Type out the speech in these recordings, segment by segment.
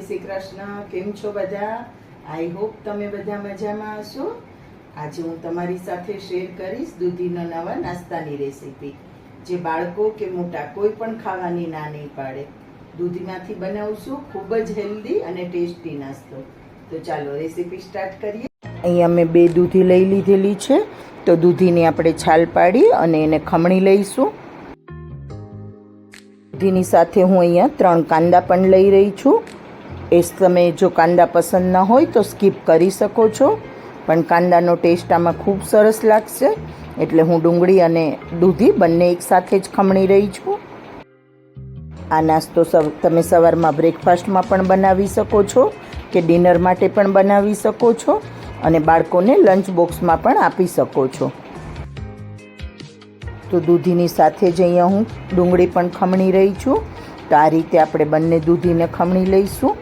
શ્રી કૃષ્ણ, કેમ છો બધા? આઈ હોપ તમે બધા મજામાં હશો. આજે હું તમારી સાથે શેર કરીશ દૂધીનો નવા નાસ્તાની રેસીપી જે બાળકો કે મોટા કોઈ પણ ખાવાની ના નહીં પાડે. દૂધીમાંથી બનાવશું ખૂબ જ હેલ્ધી અને ટેસ્ટી નાસ્તો. તો ચાલો રેસીપી સ્ટાર્ટ કરીએ. અહીંયા મેં બે દૂધી લઈ લીધેલી છે. તો દૂધીની આપણે છાલ પાડી અને એને ખમણી લઈશું. દૂધીની સાથે હું અહીંયા ત્રણ કાંદા પણ લઈ રહી છું. એ તમે જો કાંદા પસંદ ન હોય તો સ્કીપ કરી શકો છો. પણ કાંદાનો ટેસ્ટ આમાં ખૂબ સરસ લાગશે. એટલે હું ડુંગળી અને દૂધી બંને એકસાથે જ ખમણી રહી છું. આ નાસ્તો તમે સવારમાં બ્રેકફાસ્ટમાં પણ બનાવી શકો છો કે ડિનર માટે પણ બનાવી શકો છો અને બાળકોને લંચ બોક્સમાં પણ આપી શકો છો. તો દૂધીની સાથે જ અહીંયા હું ડુંગળી પણ ખમણી રહી છું. તો આ રીતે આપણે બંને દૂધીને ખમણી લઈશું.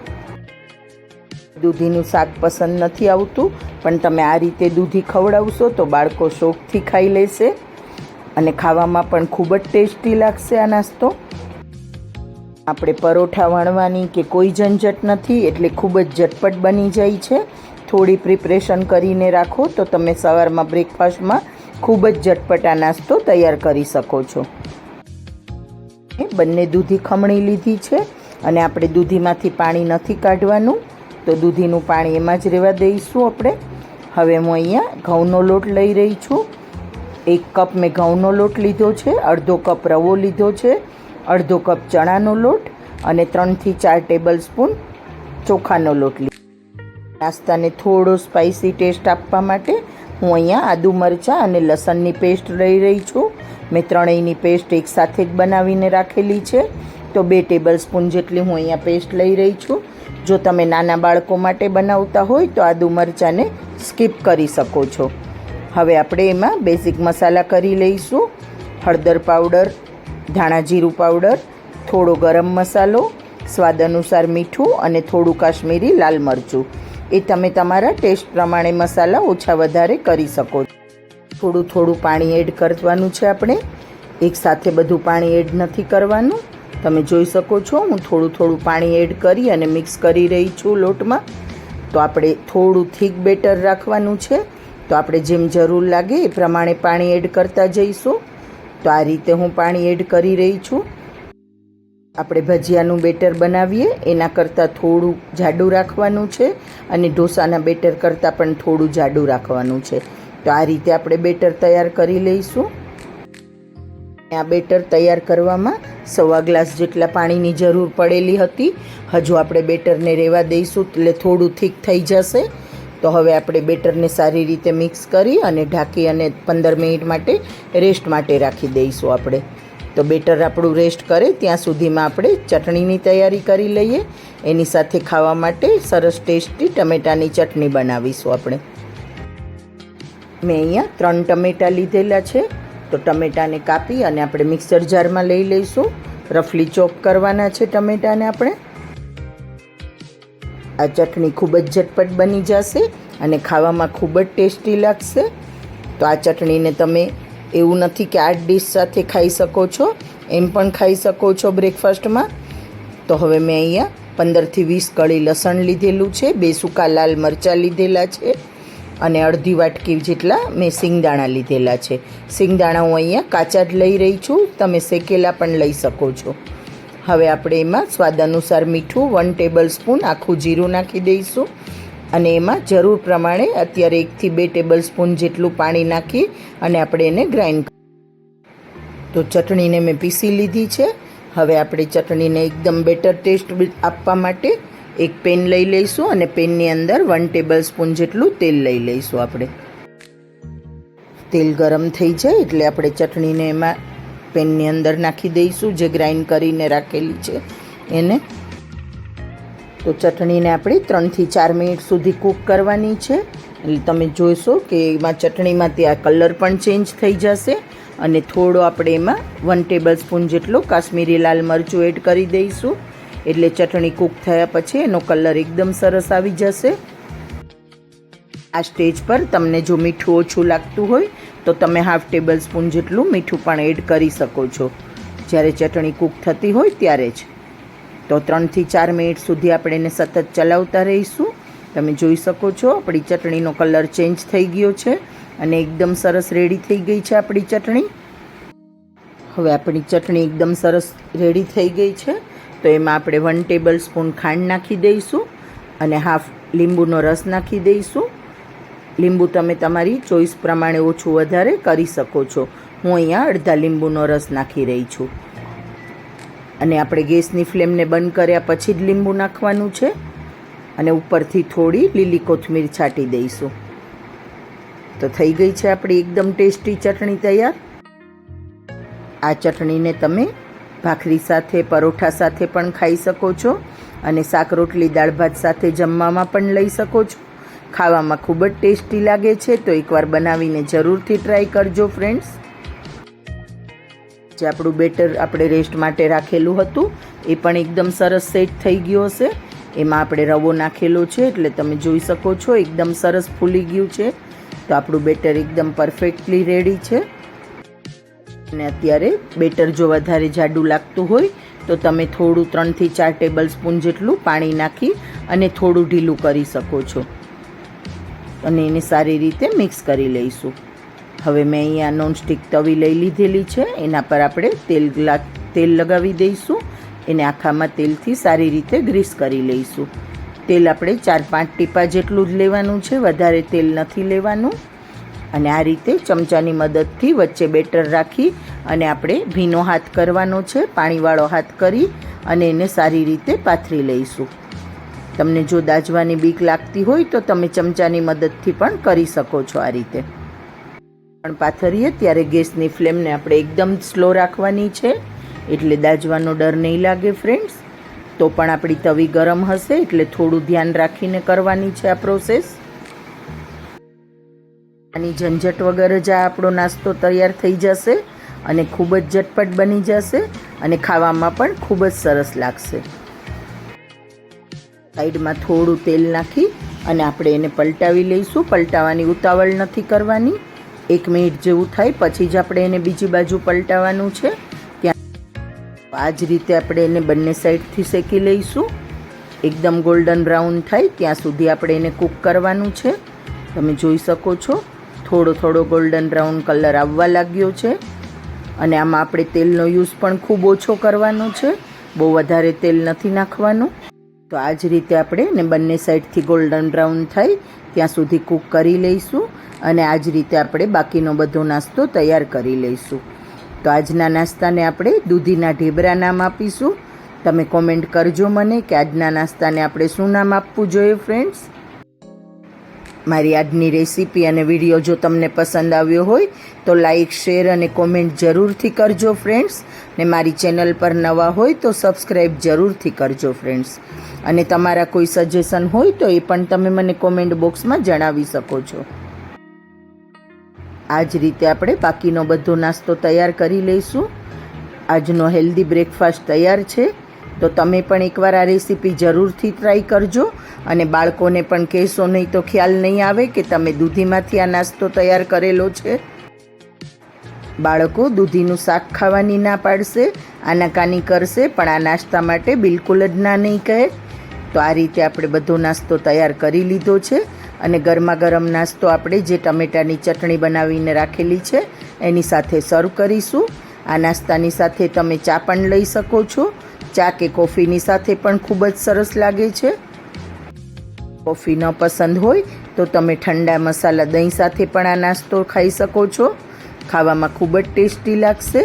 દૂધીનું શાક પસંદ નથી આવતું, પણ તમે આ રીતે દૂધી ખવડાવશો તો બાળકો શોખથી ખાઈ લેશે અને ખાવામાં પણ ખૂબ જ ટેસ્ટી લાગશે આ નાસ્તો. આપણે પરોઠા વણવાની કે કોઈ ઝંઝટ નથી, એટલે ખૂબ જ ઝટપટ બની જાય છે. થોડી પ્રિપરેશન કરીને રાખો તો તમે સવારમાં બ્રેકફાસ્ટમાં ખૂબ જ ઝટપટ આ નાસ્તો તૈયાર કરી શકો છો. બંને દૂધી ખમણી લીધી છે અને આપણે દૂધીમાંથી પાણી નથી કાઢવાનું. તો દૂધીનું પાણી એમાં જ રહેવા દઈશું આપણે. હવે હું અહીંયા ઘઉંનો લોટ લઈ રહી છું. એક કપ મેં ઘઉંનો લોટ લીધો છે, અડધો કપ રવો લીધો છે, અડધો કપ ચણાનો લોટ અને ત્રણથી ચાર ટેબલ સ્પૂન ચોખાનો લોટ લીધો. નાસ્તાને થોડો સ્પાઇસી ટેસ્ટ આપવા માટે હું અહીંયા આદુ મરચાં અને લસણની પેસ્ટ લઈ રહી છું. મેં ત્રણેયની પેસ્ટ એકસાથે જ બનાવીને રાખેલી છે. તો બે ટેબલ સ્પૂન જેટલી હું અહીંયા પેસ્ટ લઈ રહી છું. જો તમે નાના બાળકો માટે બનાવતા હોય તો આદુ મરચાંને સ્કીપ કરી શકો છો. હવે આપણે એમાં બેઝિક મસાલા કરી લઈશું. હળદર પાવડર, ધાણા જીરું પાવડર, થોડો ગરમ મસાલો, સ્વાદ અનુસાર મીઠું અને થોડું કાશ્મીરી લાલ મરચું. એ તમે તમારા ટેસ્ટ પ્રમાણે મસાલા ઓછા વધારે કરી શકો છો. થોડું થોડું પાણી એડ કરવાનું છે આપણે. એકસાથે બધું પાણી એડ નથી કરવાનું. તમે જોઈ શકો છો, હું થોડું થોડું પાણી એડ કરી અને મિક્સ કરી રહી છું લોટમાં. તો આપણે થોડું થીક બેટર રાખવાનું છે. તો આપણે જેમ જરૂર લાગે એ પ્રમાણે પાણી એડ કરતા જઈશું. તો આ રીતે હું પાણી એડ કરી રહી છું. આપણે ભજીયાનું બેટર બનાવીએ, એના કરતાં થોડું જાડું રાખવાનું છે અને ઢોસાના બેટર કરતાં પણ થોડું જાડું રાખવાનું છે. તો આ રીતે આપણે બેટર તૈયાર કરી લઈશું. આ બેટર તૈયાર કરવામાં સવા ગ્લાસ જેટલા પાણીની જરૂર પડેલી હતી. હજુ આપણે બેટરને રહેવા દઈશું એટલે થોડું થીક થઈ જશે. તો હવે આપણે બેટરને સારી રીતે મિક્સ કરી અને ઢાંકી અને પંદર મિનિટ માટે રેસ્ટ માટે રાખી દઈશું આપણે. તો બેટર આપણું રેસ્ટ કરે, ત્યાં સુધીમાં આપણે ચટણીની તૈયારી કરી લઈએ. એની સાથે ખાવા માટે સરસ ટેસ્ટી ટમેટાની ચટણી બનાવીશું આપણે. મેં અહીંયા ત્રણ ટમેટાં લીધેલા છે. તો ટમેટાને કાપી અને આપણે મિક્સર જારમાં લઈ લઈશું. રફલી ચોપ કરવાના છે ટમેટાને આપણે. આ ચટણી ખૂબ જ ઝટપટ બની જશે અને ખાવામાં ખૂબ જ ટેસ્ટી લાગશે. તો આ ચટણીને તમે એવું નથી કે આઠ ડીશ સાથે ખાઈ શકો છો, એમ પણ ખાઈ શકો છો બ્રેકફાસ્ટમાં. તો હવે મેં અહીંયા પંદરથી વીસ કળી લસણ લીધેલું છે, બે સૂકા લાલ મરચાં લીધેલા છે. અને અડધી વાટકી જેટલા મેં સિંગદાણા લીધેલા છે. સિંગદાણા હું અહીંયા કાચા જ લઈ રહી છું. તમે શેકેલા પણ લઈ શકો છો. હવે આપણે એમાં સ્વાદ અનુસાર મીઠું વન ટેબલ સ્પૂન આખું જીરું નાખી દઈશું. અને એમાં જરૂર પ્રમાણે અત્યારે એકથી બે ટેબલ સ્પૂન જેટલું પાણી નાખી અને આપણે એને ગ્રાઇન્ડ તો ચટણીને મેં પીસી લીધી છે. હવે આપણે ચટણીને એકદમ બેટર ટેસ્ટ આપવા માટે એક પેન લઈ લઈશું અને પેનની અંદર વન ટેબલ સ્પૂન જેટલું તેલ લઈ લઈશું આપણે. તેલ ગરમ થઈ જાય એટલે આપણે ચટણીને એમાં પેનની અંદર નાખી દઈશું, જે ગ્રાઇન્ડ કરીને રાખેલી છે એને. તો ચટણીને આપણે ત્રણથી ચાર મિનિટ સુધી કૂક કરવાની છે. એટલે તમે જોશો કે એમાં ચટણીમાંથી આ કલર પણ ચેન્જ થઈ જશે અને થોડો આપણે એમાં વન ટેબલ સ્પૂન જેટલો કાશ્મીરી લાલ મરચું એડ કરી દઈશું. એટલે ચટણી કૂક થયા પછી એનો કલર એકદમ સરસ આવી જશે. આ સ્ટેજ પર તમને જો મીઠું ઓછું લાગતું હોય, તો તમે હાફ ટેબલ સ્પૂન જેટલું મીઠું પણ એડ કરી શકો છો. જ્યારે ચટણી કૂક થતી હોય ત્યારે જ. તો ત્રણથી ચાર મિનિટ સુધી આપણે એને સતત ચલાવતા રહીશું. તમે જોઈ શકો છો આપણી ચટણીનો કલર ચેન્જ થઈ ગયો છે અને એકદમ સરસ રેડી થઈ ગઈ છે આપણી ચટણી. હવે આપણી ચટણી એકદમ સરસ રેડી થઈ ગઈ છે. તો એમાં આપણે વન ટેબલ સ્પૂન ખાંડ નાખી દઈશું અને હાફ લીંબુનો રસ નાખી દઈશું. લીંબુ તમે તમારી ચોઈસ પ્રમાણે ઓછું વધારે કરી શકો છો. હું અહીંયા અડધા લીંબુનો રસ નાખી રહી છું. અને આપણે ગેસની ફ્લેમને બંધ કર્યા પછી જ લીંબુ નાખવાનું છે. અને ઉપરથી થોડી લીલી કોથમીર છાંટી દઈશું. તો થઈ ગઈ છે આપણી એકદમ ટેસ્ટી ચટણી તૈયાર. આ ચટણીને તમે ભાખરી સાથે, પરોઠા સાથે પણ ખાઈ શકો છો અને શાક રોટલી, દાળ ભાત સાથે જમવામાં પણ લઈ શકો છો. ખાવામાં ખૂબ જ ટેસ્ટી લાગે છે, તો એકવાર બનાવીને જરૂરથી ટ્રાય કરજો ફ્રેન્ડ્સ જે આપણું બેટર આપણે રેસ્ટ માટે રાખેલું હતું, એ પણ એકદમ સરસ સેટ થઈ ગયું હશે. એમાં આપણે રવો નાખેલો છે, એટલે તમે જોઈ શકો છો, એકદમ સરસ ફૂલી ગયું છે. તો આપણું બેટર એકદમ પરફેક્ટલી રેડી છે. અને અત્યારે બેટર જો વધારે જાડું લાગતું હોય, તો તમે થોડું ત્રણથી ચાર ટેબલ સ્પૂન જેટલું પાણી નાખી અને થોડું ઢીલું કરી શકો છો. અને એને સારી રીતે મિક્સ કરી લઈશું. હવે મેં અહીંયા નોનસ્ટિક તવી લઈ લીધેલી છે, એના પર આપણે તેલ તેલ લગાવી દઈશું. એને આખામાં તેલથી સારી રીતે ગ્રીસ કરી લઈશું. તેલ આપણે ચાર પાંચ ટીપા જેટલું જ લેવાનું છે, વધારે તેલ નથી લેવાનું. અને આ રીતે ચમચાની મદદથી વચ્ચે બેટર રાખી અને આપણે ભીનો હાથ કરવાનો છે, પાણીવાળો હાથ કરી અને એને સારી રીતે પાથરી લઈશું. તમને જો દાજવાની બીક લાગતી હોય તો તમે ચમચાની મદદથી પણ કરી શકો છો આ રીતે. પણ પાથરીએ ત્યારે ગેસની ફ્લેમને આપણે એકદમ સ્લો રાખવાની છે, એટલે દાજવાનો ડર નહીં લાગે ફ્રેન્ડ્સ. તો પણ આપણી તવી ગરમ હશે, એટલે થોડું ધ્યાન રાખીને કરવાની છે આ પ્રોસેસ. આની ઝંઝટ વગર જ આ આપણો નાસ્તો તૈયાર થઈ જશે અને ખૂબ જ ઝટપટ બની જશે અને ખાવામાં પણ ખૂબ જ સરસ લાગશે. સાઈડમાં થોડું તેલ નાખી અને આપણે એને પલટાવી લઈશું. પલટાવાની ઉતાવળ નથી કરવાની. એક મિનિટ જેવું થાય પછી જ આપણે એને બીજી બાજુ પલટાવવાનું છે. ત્યાં આ જ રીતે આપણે એને બંને સાઈડથી શેકી લઈશું. એકદમ ગોલ્ડન બ્રાઉન થાય ત્યાં સુધી આપણે એને કૂક કરવાનું છે. તમે જોઈ શકો છો. થોડો થોડો ગોલ્ડન બ્રાઉન કલર આવવા લાગ્યો છે. અને આમાં આપણે તેલનો યુઝ પણ ખૂબ ઓછો કરવાનો છે. બહુ વધારે તેલ નથી નાખવાનું. તો આ જ રીતે આપણે ને બંને સાઈડથી ગોલ્ડન બ્રાઉન થાય, ત્યાં સુધી કૂક કરી લઈશું. અને આ જ રીતે આપણે બાકીનો બધો નાસ્તો તૈયાર કરી લઈશું. તો આજના નાસ્તાને આપણે દૂધીના ઢેબરા નામ આપીશું. તમે કોમેન્ટ કરજો મને કે આજના નાસ્તાને આપણે શું નામ આપવું જોઈએ ફ્રેન્ડ્સ મારી આજની રેસીપી અને વીડિયો જો તમને પસંદ આવ્યો હોય, તો લાઈક, શેર અને કોમેન્ટ જરૂરથી કરજો ફ્રેન્ડ્સ. ને મારી ચેનલ પર નવા હોય, તો સબસ્ક્રાઈબ જરૂરથી કરજો ફ્રેન્ડ્સ. અને તમારા કોઈ સજેશન હોય, તો એ પણ તમે મને કોમેન્ટ બોક્સમાં જણાવી શકો છો. આ જ રીતે આપણે બાકીનો બધો નાસ્તો તૈયાર કરી લઈશું. આજનો હેલ્ધી બ્રેકફાસ્ટ તૈયાર છે. તો તમે પણ એકવાર આ રેસીપી જરૂરથી ટ્રાય કરજો અને બાળકોને પણ કહેશો નહીં તો ખ્યાલ નહીં આવે કે તમે દૂધીમાંથી આ નાસ્તો તૈયાર કરેલો છે. બાળકો દૂધીનું શાક ખાવાની ના પાડશે આનાકાની કરશે, પણ આ નાસ્તા માટે બિલકુલ જ ના નહીં કહે. તો આ રીતે આપણે બધો નાસ્તો તૈયાર કરી લીધો છે અને ગરમા ગરમ નાસ્તો આપણે જે ટમેટાની ચટણી બનાવીને રાખેલી છે, એની સાથે સર્વ કરીશું. આ નાસ્તાની સાથે તમે ચા પણ લઈ શકો છો. ચા કે કોફીની સાથે પણ ખૂબ જ સરસ લાગે છે. કોફી ન પસંદ હોય તો તમે ઠંડા મસાલા દહીં સાથે પણ આ નાસ્તો ખાઈ શકો છો. ખાવામાં ખૂબ જ ટેસ્ટી લાગશે.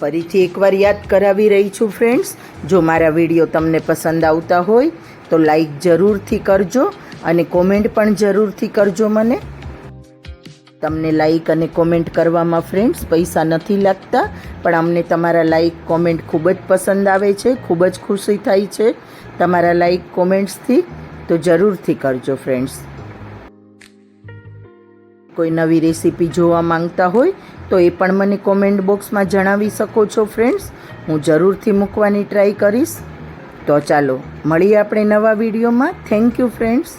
ફરીથી એકવાર યાદ કરાવી રહી છું ફ્રેન્ડ્સ, જો મારા વીડિયો તમને પસંદ આવતા હોય તો લાઈક જરૂરથી કરજો અને કોમેન્ટ પણ જરૂરથી કરજો મને. તમને લાઈક અને કોમેન્ટ કરવામાં ફ્રેન્ડ્સ પૈસા નથી લાગતા, પણ અમને તમારા લાઈક કોમેન્ટ ખૂબ જ પસંદ આવે છે, ખૂબ જ ખુશી થાય છે. તમારા લાઈક કોમેન્ટ્સથી તો જરૂરથી કરજો ફ્રેન્ડ્સ કોઈ નવી રેસીપી જોવા માંગતા હોય, તો એ પણ મને કોમેન્ટ બોક્સમાં જણાવી શકો છો ફ્રેન્ડ્સ હું જરૂરથી મૂકવાની ટ્રાય કરીશ. તો ચાલો, મળીએ આપણે નવા વિડીયોમાં થેન્ક યુ ફ્રેન્ડ્સ